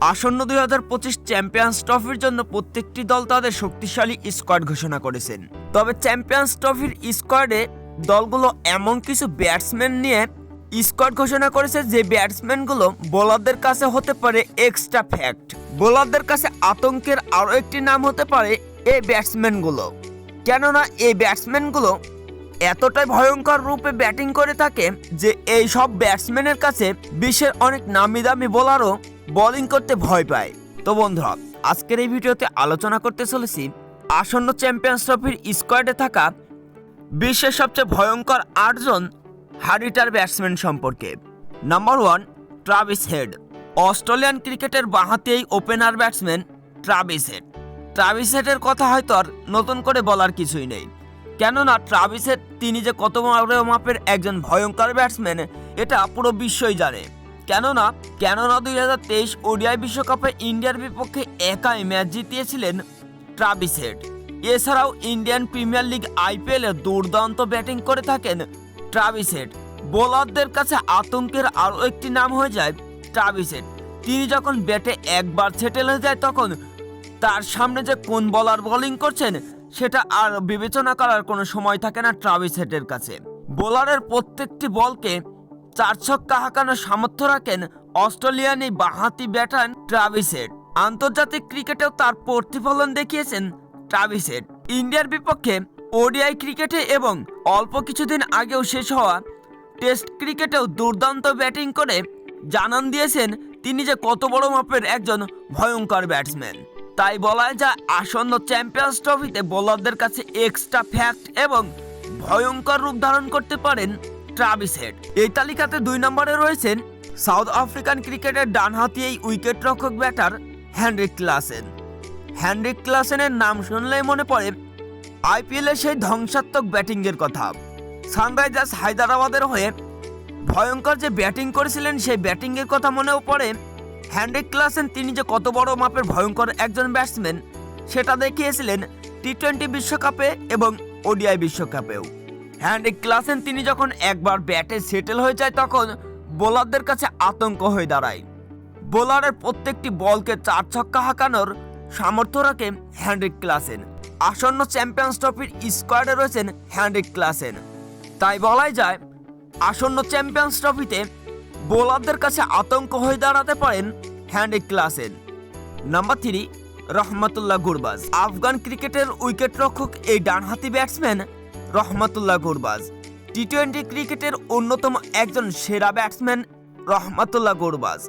আসন্ন দুই হাজার পঁচিশ চ্যাম্পিয়ন্স ট্রফির জন্য প্রত্যেকটি দল তাদের শক্তিশালী স্কোয়াড ঘোষণা করেছেন। তবে চ্যাম্পিয়ন্স ট্রফির স্কোয়াডে দলগুলো এমন কিছু ব্যাটসম্যান নিয়ে স্কোয়াড ঘোষণা করেছে যে ব্যাটসম্যানগুলো বোলারদের কাছে হতে পারে এক্সট্রা ফ্যাক্ট বোলারদের কাছে আতঙ্কের আরও একটি নাম হতে পারে এই ব্যাটসম্যানগুলো কেননা এই ব্যাটসম্যানগুলো এতটাই ভয়ঙ্কর রূপে ব্যাটিং করে থাকে যে এই সব ব্যাটসম্যানের কাছে বিশ্বের অনেক নামি দামি বোলারও বোলিং করতে ভয় পায়। তো বন্ধুরা, আজকের এই ভিডিওতে আলোচনা করতে চলেছি আসন্ন চ্যাম্পিয়ন্স ট্রফির স্কোয়াডে থাকা বিশ্বের সবচেয়ে ভয়ঙ্কর আটজন হারিটার ব্যাটসম্যান সম্পর্কে। Number one, Travis Head. Australian ক্রিকেটের বাঁহাতি এই opener batsman Travis Head. Travis হেডের কথা হয়তো আর নতুন করে বলার কিছুই নেই। কেননা ট্রাভিস হেড, তিনি যে কত বড় মাপের একজন ভয়ঙ্কর ব্যাটসম্যান, এটা পুরো বিশ্বই জানে। কেননা কেননা দুই হাজার তেইশ ওডিআই বিশ্বকাপে ইন্ডিয়ার বিপক্ষে একাই ম্যাচ জিতিয়েছিলেন ট্রাভিস হেড। এছাড়াও ইন্ডিয়ান প্রিমিয়ার লিগ আইপিএল দুর্দান্ত ব্যাটিং করে থাকেন ট্রাভিস হেড। বোলারদের কাছে আতঙ্কের আরও একটি নাম হয়ে যায় ট্রাভিস হেড। তিনি যখন ব্যাটে একবার সেটেল হয়ে যায় তখন তার সামনে যে কোন বলার বোলিং করছেন, সেটা আর বিবেচনা করার কোনো সময় থাকে না ট্রাভিস হেডের কাছে। বোলারের প্রত্যেকটি বলকে চার ছক্কা হাঁকানোর সামর্থ্য রাখেন অস্ট্রেলিয়ান এই বাঁহাতি ব্যাটার ট্রাভিস হেড। আন্তর্জাতিক ক্রিকেটেও তার প্রতিফলন দেখিয়েছেন ট্রাভিস হেড। ইন্ডিয়ার বিপক্ষে ওডিআই ক্রিকেটে এবং অল্প কিছুদিন আগেও শেষ হওয়া টেস্ট ক্রিকেটেও দুর্দান্ত ব্যাটিং করে জানান দিয়েছেন তিনি যে কত বড় মাপের একজন ভয়ঙ্কর ব্যাটসম্যান। তাই বলা যায় আসন্ন চ্যাম্পিয়ন্স ট্রফিতে বোলারদের কাছে এক্সট্রা ফ্যাক্ট এবং ভয়ঙ্কর রূপ ধারণ করতে পারেন ট্রাভিস হেড এই তালিকাতে দুই নম্বরে রয়েছেন সাউথ আফ্রিকান ক্রিকেটের ডানহাতি এই উইকেট রক্ষক ব্যাটার হ্যানরিক ক্লাসেন। হ্যানরিক ক্লাসেনের নাম শুনলেই মনে পড়ে আইপিএলের সেই ধ্বংসাত্মক ব্যাটিংয়ের কথা। সানরাইজার্স হায়দ্রাবাদের হয়ে ভয়ঙ্কর যে ব্যাটিং করেছিলেন সেই ব্যাটিংয়ের কথা মনেও পড়ে হ্যান্ড্রিক ক্লাসেন। তিনি যে কত বড় মাপের ভয়ঙ্কর একজন ব্যাটসম্যান, সেটা দেখিয়েছিলেন টি টোয়েন্টি বিশ্বকাপে এবং ওডিআই বিশ্বকাপেও। হ্যান্ড্রিক ক্লাসেন তিনি যখন একবার ব্যাটে সেটেল হয়ে যায়, তখন বোলারদের কাছে আতঙ্ক হয়ে দাঁড়ায়। বোলারের প্রত্যেকটি বলকে চার ছক্কা হাঁকানোর সামর্থ্য রাখে হ্যান্ড্রিক ক্লাসেন আসন্ন চ্যাম্পিয়ন্স ট্রফির স্কোয়াডে রয়েছেন হ্যান্ড্রিক ক্লাসেন তাই বলাই যায়, আসন্ন চ্যাম্পিয়ন্স ট্রফিতে বোলারদের কাছে আতঙ্ক হয়ে দাঁড়াতে পারেন Heinrich Klaasen number three Rahmatullah Gurbaz Afghan ক্রিকেটের উইকেট রক্ষক এই ডানহাতি batsman Rahmatullah Gurbaz. T twenty ক্রিকেটের অন্যতম একজন সেরা ব্যাটসম্যান রহমতুল্লাহ গুরবাজ।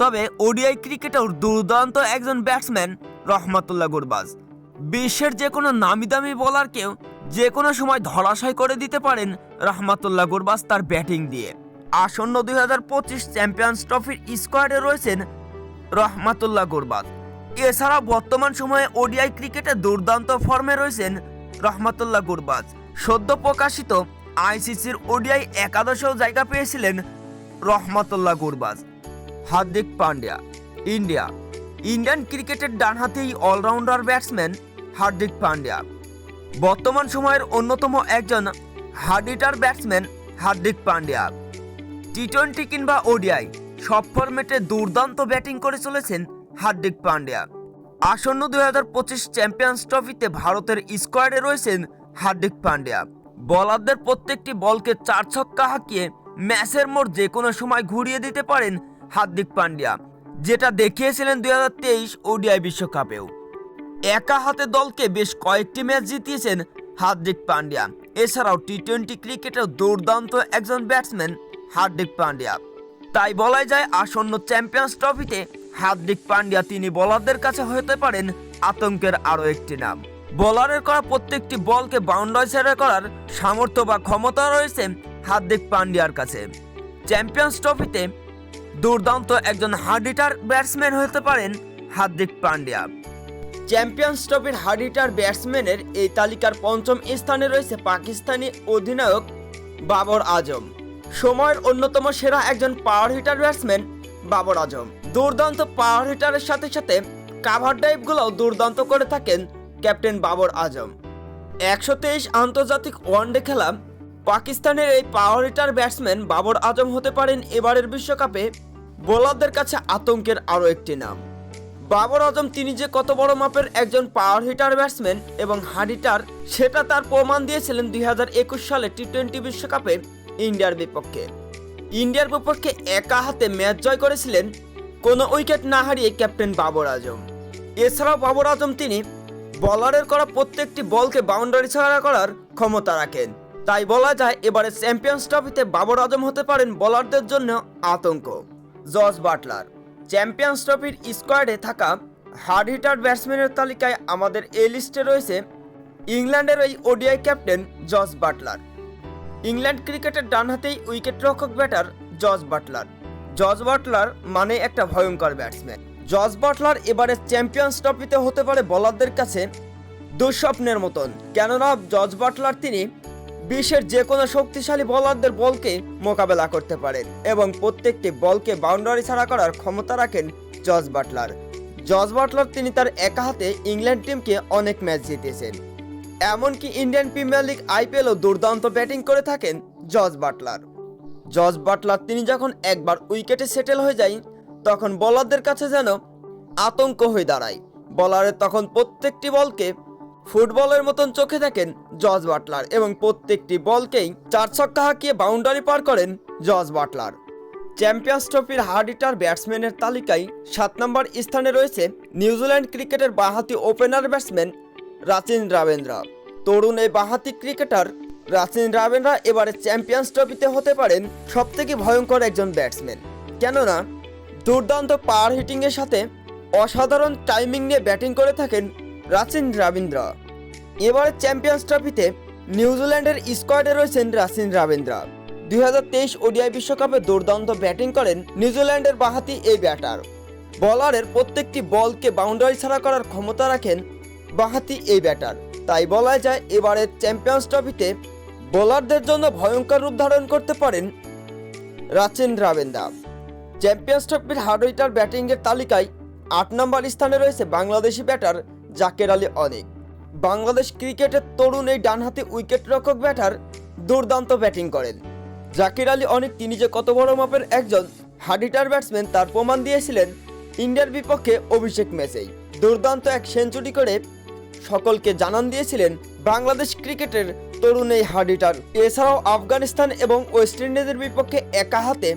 তবে ওডিআই ক্রিকেটেও দুর্দান্ত একজন ব্যাটসম্যান রহমতুল্লাহ গুরবাজ। বিশ্বের যে কোনো নামি দামি বোলারকেও যে কোনো সময় ধরাশয় করে দিতে পারেন রহমাতুল্লাহ গুরবাজ তার ব্যাটিং দিয়ে। আসন্ন দুই হাজার পঁচিশ চ্যাম্পিয়ন্স ট্রফির স্কোয়াডে রয়েছেন রহমাতুল্লাহ গুরবাজ। এছাড়া বর্তমান সময়ে ওডিআই ক্রিকেটে দুর্দান্ত ফর্মে রয়েছেন রহমাতুল্লাহ গুরবাজ। সদ্য প্রকাশিত আইসিসির ওডিআই একাদশেও জায়গা পেয়েছিলেন রহমাতুল্লাহ গুরবাজ, হার্দিক পান্ডিয়া, ইন্ডিয়া। ইন্ডিয়ান ক্রিকেটের ডানহাতি অলরাউন্ডার ব্যাটসম্যান হার্দিক পান্ডিয়া। বর্তমান সময়ের অন্যতম একজন hard hitter batsman Hardik Pandya. T twenty কিংবা ওডিআই সব ফরম্যাটে দুর্দান্ত ব্যাটিং করে চলেছেন হার্দিক পান্ডিয়া। আসন্ন দুই পঁচিশ চ্যাম্পিয়ন্স ট্রফিতে ভারতের স্কোয়াডে রয়েছেন হার্দিক পান্ডিয়া। বলারদের প্রত্যেকটি বলকে চার ছক্কা হাঁকিয়ে ম্যাচের মোড় যে কোনো সময় ঘুরিয়ে দিতে পারেন হার্দিক পান্ডিয়া, যেটা দেখিয়েছিলেন দুই হাজার তেইশ ওডিআই বিশ্বকাপেও। একা হাতে দলকে বেশ কয়েকটি ম্যাচ জিতিয়েছেন হার্দিক পান্ডিয়া। এছাড়াও টি টোয়েন্টি ক্রিকেটেও দুর্দান্ত একজন ব্যাটসম্যান হার্দিক পান্ডিয়া। তাই বলাই যায় আসন্ন চ্যাম্পিয়ন্স ট্রফিতে হার্দিক পান্ডিয়া তিনি বলারদের কাছে হতে পারেন আতঙ্কের আরও একটি নাম। বোলারের করা প্রত্যেকটি বলকে বাউন্ডারি ছেড়ে করার সামর্থ্য বা ক্ষমতা রয়েছে হার্দিক পান্ডিয়ার কাছে। চ্যাম্পিয়ন্স ট্রফিতে দুর্দান্ত একজন হার্ডিটার ব্যাটসম্যান হতে পারেন হার্দিক পান্ডিয়া। চ্যাম্পিয়ন্স ট্রফির হার্ডিটার ব্যাটসম্যানের এই তালিকার পঞ্চম স্থানে রয়েছে পাকিস্তানি অধিনায়ক বাবর আজম। সময়ের অন্যতম সেরা একজন power hitter batsman Babar Azam. দুর্দান্ত পাওয়ার হিটারের সাথে সাথে কাভার ড্রাইভগুলোও দুর্দান্ত করে থাকেন ক্যাপ্টেন বাবর আজম। একশো তেইশ আন্তর্জাতিক ওয়ানডে খেলা, পাকিস্তানের এই power hitter batsman Babar Azam হতে পারেন এবারের বিশ্বকাপে। বোলারদের কাছে আতঙ্কের আরও একটি নাম। বাবর আজম তিনি যে কত বড় মাপের একজন পাওয়ার হিটার ব্যাটসম্যান এবং হার্ড হিটার সেটা তার প্রমাণ দিয়েছিলেন দুই হাজার একুশ সালে টি টোয়েন্টি বিশ্বকাপে ইন্ডিয়ার বিপক্ষে। ইন্ডিয়ার বিপক্ষে একা হাতে ম্যাচ জয় করেছিলেন, কোনো উইকেট না হারিয়ে ক্যাপ্টেন বাবর আজম। এছাড়াও বাবর আজম তিনি বলারের করা প্রত্যেকটি বলকে বাউন্ডারি ছাড়া করার ক্ষমতা রাখেন। তাই বলা যায় এবারে চ্যাম্পিয়ন্স ট্রফিতে বাবর আজম হতে পারেন বলারদের জন্য আতঙ্ক। জর্জ বাটলার চ্যাম্পিয়ন্স ট্রফির স্কোয়াডে থাকা হার্ড হিটার ব্যাটসম্যানের তালিকায় আমাদের এই লিস্টে রয়েছে ইংল্যান্ডের ওই ODI captain George Buttler. England ক্রিকেটের ডানহাতেই উইকেট রক্ষক batter George Buttler. George Buttler মানে একটা ভয়ঙ্কর ব্যাটসম্যান জর্জ বাটলার এবারে চ্যাম্পিয়ন্স ট্রফিতে হতে পারে বলারদের কাছে দুঃস্বপ্নের মতন। কেননা, জর্জ বাটলার তিনি বিশ্বের যে কোনো শক্তিশালী বলারদের বলকে মোকাবেলা করতে পারেন এবং প্রত্যেকটি বলকে বাউন্ডারি ছাড়া করার ক্ষমতা রাখেন জর্জ বাটলার। জর্জ বাটলার তিনি তার একা হাতে ইংল্যান্ড টিমকে অনেক ম্যাচ জিতেছেন। এমনকি ইন্ডিয়ান প্রিমিয়ার লিগ আইপিএলও দুর্দান্ত ব্যাটিং করে থাকেন জর্জ বাটলার। জর্জ বাটলার তিনি যখন একবার উইকেটে সেটেল হয়ে যায় তখন বলারদের কাছে যেন আতঙ্ক হয়ে দাঁড়ায়। বলারের তখন প্রত্যেকটি বলকে ফুটবলের মতন চোখে দেখেন জজ বাটলার এবং প্রত্যেকটি বলকেই চার ছক্কা হাঁকিয়ে বাউন্ডারি পার করেন জজ বাটলার। চ্যাম্পিয়ন্স ট্রফির হার্ড হিটার ব্যাটসম্যানের তালিকায় সাত নম্বর স্থানে রয়েছে নিউজিল্যান্ড ক্রিকেটের বাঁহাতি ওপেনার ব্যাটসম্যান রাচিন রাবেন্দ্র তরুণ এই বাঁহাতি ক্রিকেটার রাচিন রাবেন্দ্রা এবারে চ্যাম্পিয়ন্স ট্রফিতে হতে পারেন সবথেকে ভয়ঙ্কর একজন ব্যাটসম্যান। কেননা দুর্দান্ত পাওয়ার হিটিংয়ের সাথে অসাধারণ টাইমিং নিয়ে ব্যাটিং করে থাকেন রাচিন রাবীন্দ্র। এবারে চ্যাম্পিয়ন্স ট্রফিতে নিউজিল্যান্ডের স্কোয়াডে রয়েছেন রাচিন রাবীন্দ্র। দুই হাজার তেইশ ওডিআই বিশ্বকাপে দুর্দান্ত ব্যাটিং করেন নিউজিল্যান্ডের বাহাতি এই ব্যাটার বলারের প্রত্যেকটি বলকে বাউন্ডারি ছাড়া করার ক্ষমতা রাখেন বাহাতি এই ব্যাটার তাই বলা যায় এবারের চ্যাম্পিয়ন্স ট্রফিতে বোলারদের জন্য ভয়ঙ্কর রূপ ধারণ করতে পারেন রাচেন রাবেন্দা চ্যাম্পিয়ন্স ট্রফির হার্ড হিটার ব্যাটিংয়ের তালিকায় আট নম্বর স্থানে রয়েছে বাংলাদেশি ব্যাটার জাকের আলী অনেক। বাংলাদেশ ক্রিকেটের তরুণ এই ডানহাতি উইকেট রক্ষক ব্যাটার দুর্দান্ত ব্যাটিং করেন। জাকির আলী অনেক তিনি যে কত বড় মাপের একজন হার্ড হিটার ব্যাটসম্যান তার প্রমাণ দিয়েছিলেন ইন্ডিয়ার বিপক্ষে অভিষেক ম্যাচেই দুর্দান্ত এক সেঞ্চুরি করে সকলকে জানান দিয়েছিলেন বাংলাদেশ ক্রিকেটের তরুণ এই হার্ড হিটার এছাড়াও আফগানিস্তান এবং ওয়েস্ট ইন্ডিজের বিপক্ষে একা হাতে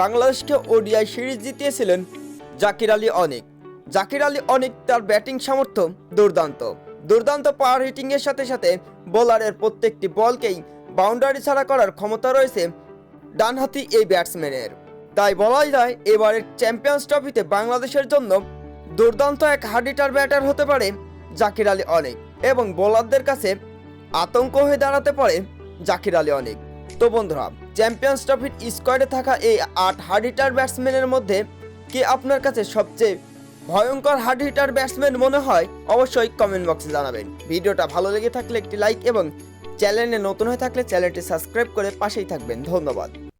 বাংলাদেশকে ওডিআই সিরিজ জিতিয়েছিলেন জাকির আলী অনেক। জাকির আলী অনেক তার ব্যাটিং সামর্থ্য দুর্দান্ত। দুর্দান্ত পাওয়ার হিটিং এর সাথে সাথে বোলারের প্রত্যেকটি বলকেই বাউন্ডারি ছাড়া করার ক্ষমতা রয়েছে ডানহাতি এই ব্যাটসম্যানের তাই বলাই যায়, এবারের চ্যাম্পিয়ন্স ট্রফিতে বাংলাদেশের জন্য দুর্দান্ত এক হার্ডিটার ব্যাটার হতে পারে জাকির আলী অনেক এবং বোলারদের কাছে আতঙ্ক হয়ে দাঁড়াতে পারে জাকির আলী অনেক। তো বন্ধুরা চ্যাম্পিয়ন্স ট্রফির স্কোয়াডে থাকা এই আট হার্ড হিটার ব্যাটসম্যানের মধ্যে কে আপনার কাছে সবচেয়ে ভয়ঙ্কর হার্ড হিটার ব্যাটসম্যান মনে হয় অবশ্যই কমেন্ট বক্সে জানাবেন। ভিডিওটা ভালো লেগে থাকলে একটি লাইক এবং চ্যানেলে নতুন হয়ে থাকলে চ্যানেলটি সাবস্ক্রাইব করে পাশেই থাকবেন। ধন্যবাদ।